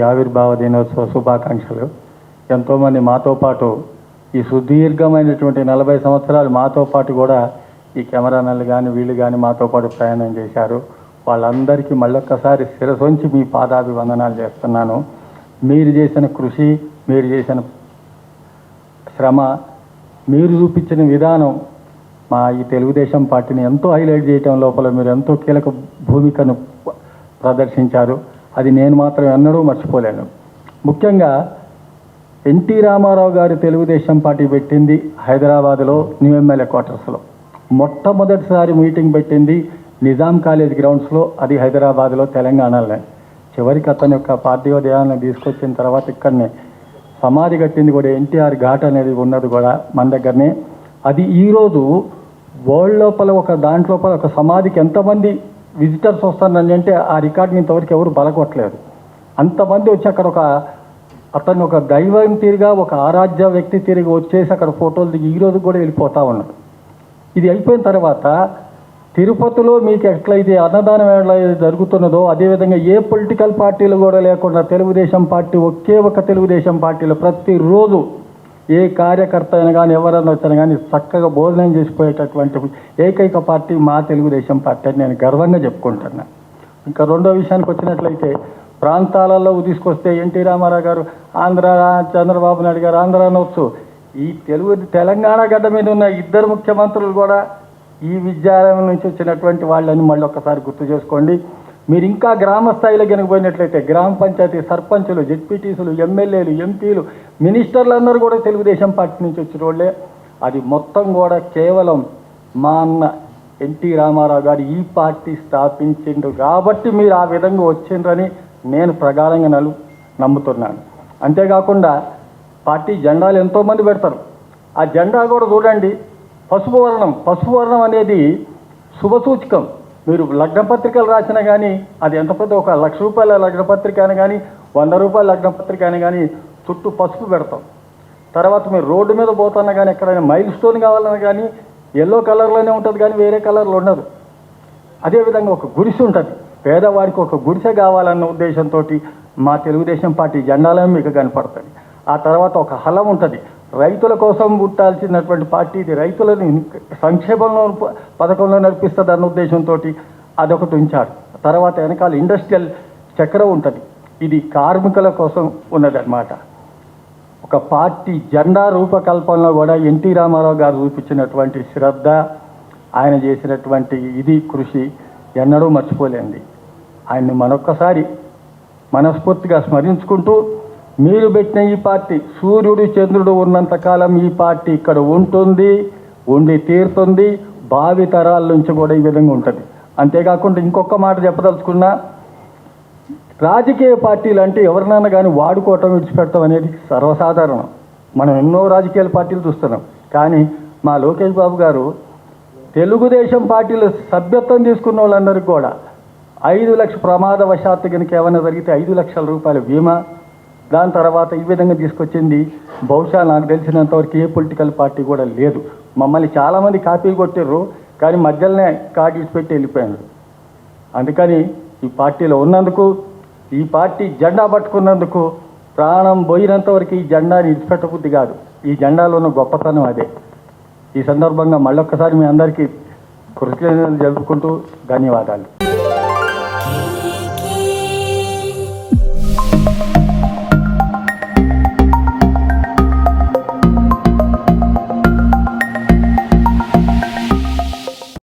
ఆవిర్భావ దినోత్సవ శుభాకాంక్షలు. ఎంతోమంది మాతో పాటు ఈ సుదీర్ఘమైనటువంటి నలభై సంవత్సరాలు మాతో పాటు కూడా ఈ కెమెరామెన్లు కానీ వీళ్ళు కానీ మాతో పాటు ప్రయాణం చేశారు. వాళ్ళందరికీ మళ్ళొక్కసారి శిరసొంచి మీ పాదాభివందనాలు చేస్తున్నాను. మీరు చేసిన కృషి మీరు చేసిన శ్రమ మీరు చూపించిన విధానం మా ఈ తెలుగుదేశం పార్టీని ఎంతో హైలైట్ చేయటం లోపల మీరు ఎంతో కీలక భూమికను ప్రదర్శించారు. అది నేను మాత్రం ఎన్నడూ మర్చిపోలేను. ముఖ్యంగా ఎన్టీ రామారావు గారు తెలుగుదేశం పార్టీ పెట్టింది హైదరాబాద్లో న్యూ ఎమ్మెల్యే క్వార్టర్స్లో. మొట్టమొదటిసారి మీటింగ్ పెట్టింది నిజాం కాలేజ్ గ్రౌండ్స్లో అది హైదరాబాద్లో తెలంగాణలోనే. చివరికి అతని యొక్క పార్థివదేహాన్ని తీసుకొచ్చిన తర్వాత ఇక్కడనే. సమాధి కట్టింది కూడా ఎన్టీఆర్ ఘాట్ అనేది ఉన్నది కూడా మన దగ్గరనే. అది ఈరోజు వరల్డ్ లోపల ఒక దాంట్లోపల ఒక సమాధికి ఎంతమంది విజిటర్స్ వస్తానని అంటే ఆ రికార్డుని ఇంతవరకు ఎవరు బలకొట్టలేదు అంతమంది వచ్చి అక్కడ ఒక అతను ఒక దైవం తీరుగా ఒక ఆరాధ్య వ్యక్తి తిరిగి వచ్చేసి అక్కడ ఫోటోలు దిగి ఈ రోజు కూడా వెళ్ళిపోతూ ఉన్నాడు. ఇది అయిపోయిన తర్వాత తిరుపతిలో మీకు ఎట్లయితే అన్నదానం ఎలా జరుగుతున్నదో అదేవిధంగా ఏ పొలిటికల్ పార్టీలు కూడా లేకుండా తెలుగుదేశం పార్టీ ఒకే ఒక తెలుగుదేశం పార్టీలో ప్రతిరోజు ఏ కార్యకర్త అయినా కానీ ఎవరైనా వచ్చినా కానీ చక్కగా భోజనం చేసిపోయేటటువంటి ఏకైక పార్టీ మా తెలుగుదేశం పార్టీ అని నేను గర్వంగా చెప్పుకుంటున్నా. ఇంకా రెండో విషయానికి వచ్చినట్లయితే ప్రాంతాలలో తీసుకొస్తే ఎన్టీ రామారావు గారు ఆంధ్ర చంద్రబాబు నాయుడు గారు ఆంధ్ర అనవచ్చు ఈ తెలుగు తెలంగాణ గడ్డ మీద ఉన్న ఇద్దరు ముఖ్యమంత్రులు కూడా ఈ విద్యాలయం నుంచి వచ్చినటువంటి వాళ్ళని మళ్ళీ ఒక్కసారి గుర్తు చేసుకోండి. మీరు ఇంకా గ్రామ స్థాయిలో కనుక పోయినట్లయితే గ్రామ పంచాయతీ సర్పంచులు జెడ్పీటీసులు ఎమ్మెల్యేలు ఎంపీలు మినిస్టర్లు అందరూ కూడా తెలుగుదేశం పార్టీ నుంచి వచ్చిన వాళ్ళే అది మొత్తం కూడా కేవలం మా అన్న ఎన్టీ రామారావు గారు ఈ పార్టీ స్థాపించిండు కాబట్టి మీరు ఆ విధంగా వచ్చిండ్రని నేను ప్రగాఢంగా నలు నమ్ముతున్నాను. అంతేకాకుండా పార్టీ జెండాలు ఎంతోమంది పెడతారు. ఆ జెండా కూడా చూడండి. పసుపు వర్ణం పసుపు వర్ణం అనేది శుభసూచకం మీరు లగ్న పత్రికలు రాసినా కానీ అది ఎంత పెద్ద ఒక లక్ష రూపాయల లగ్న పత్రిక అయినా కానీ వంద రూపాయల లగ్న పత్రిక అయినా కానీ చుట్టూ పసుపు పెడతాం. తర్వాత మీరు రోడ్డు మీద పోతున్నా కానీ ఎక్కడైనా మైల్ స్టోన్ కావాలన్నా కానీ ఎల్లో కలర్లోనే ఉంటుంది కానీ వేరే కలర్లో ఉండదు. అదేవిధంగా ఒక గుడిసె ఉంటుంది. పేదవాడికి ఒక గుడిసె కావాలన్న ఉద్దేశంతో మా తెలుగుదేశం పార్టీ జెండాలే మీకు కనపడుతుంది. ఆ తర్వాత ఒక హలం ఉంటుంది. రైతుల కోసం పుట్టాల్సినటువంటి పార్టీ ఇది. రైతులను సంక్షేమంలో పథకంలో నడిపిస్తుంది అన్న ఉద్దేశంతో అదొకటి ఉంచారు. తర్వాత వెనకాల ఇండస్ట్రియల్ చక్రం ఉంటుంది. ఇది కార్మికుల కోసం ఉన్నదన్నమాట. ఒక పార్టీ జెండా రూపకల్పనలో కూడా ఎన్టీ రామారావు గారు చూపించినటువంటి శ్రద్ధ ఆయన చేసినటువంటి ఇది కృషి ఎన్నడూ మర్చిపోలేండి. ఆయన్ని మరొక్కసారి మనస్ఫూర్తిగా స్మరించుకుంటూ మీరు పెట్టిన ఈ పార్టీ సూర్యుడు చంద్రుడు ఉన్నంత కాలం ఈ పార్టీ ఇక్కడ ఉంటుంది ఉండి తీరుతుంది భావి తరాల నుంచి కూడా ఈ విధంగా ఉంటుంది. అంతేకాకుండా ఇంకొక మాట చెప్పదలుచుకున్నా రాజకీయ పార్టీలు అంటే ఎవరినైనా కానీ వాడుకోవటం విడిచిపెడతాం అనేది సర్వసాధారణం. మనం ఎన్నో రాజకీయ పార్టీలు చూస్తున్నాం. కానీ మా లోకేష్ బాబు గారు తెలుగుదేశం పార్టీలో సభ్యత్వం తీసుకున్న వాళ్ళందరికీ కూడా ఐదు లక్ష ప్రమాదవశాత్తు కనుక ఏమైనా జరిగితే ఐదు లక్షల రూపాయల బీమా దాని తర్వాత ఈ విధంగా తీసుకొచ్చింది. బహుశా నాకు తెలిసినంతవరకు ఏ పొలిటికల్ పార్టీ కూడా లేదు. మమ్మల్ని చాలామంది కాపీ కొట్టారు కానీ మధ్యలోనే కార్డు పెట్టి వెళ్ళిపోయారు. అందుకని ఈ పార్టీలో ఉన్నందుకు ఈ పార్టీ జెండా పట్టుకున్నందుకు ప్రాణం పోయినంత వరకు ఈ జెండాని ఇడిచిపెట్టబుద్ధి కాదు. ఈ జెండాలో ఉన్న గొప్పతనం అదే. ఈ సందర్భంగా మళ్ళొక్కసారి మీ అందరికీ కృతజ్ఞతలు జరుపుకుంటూ ధన్యవాదాలు.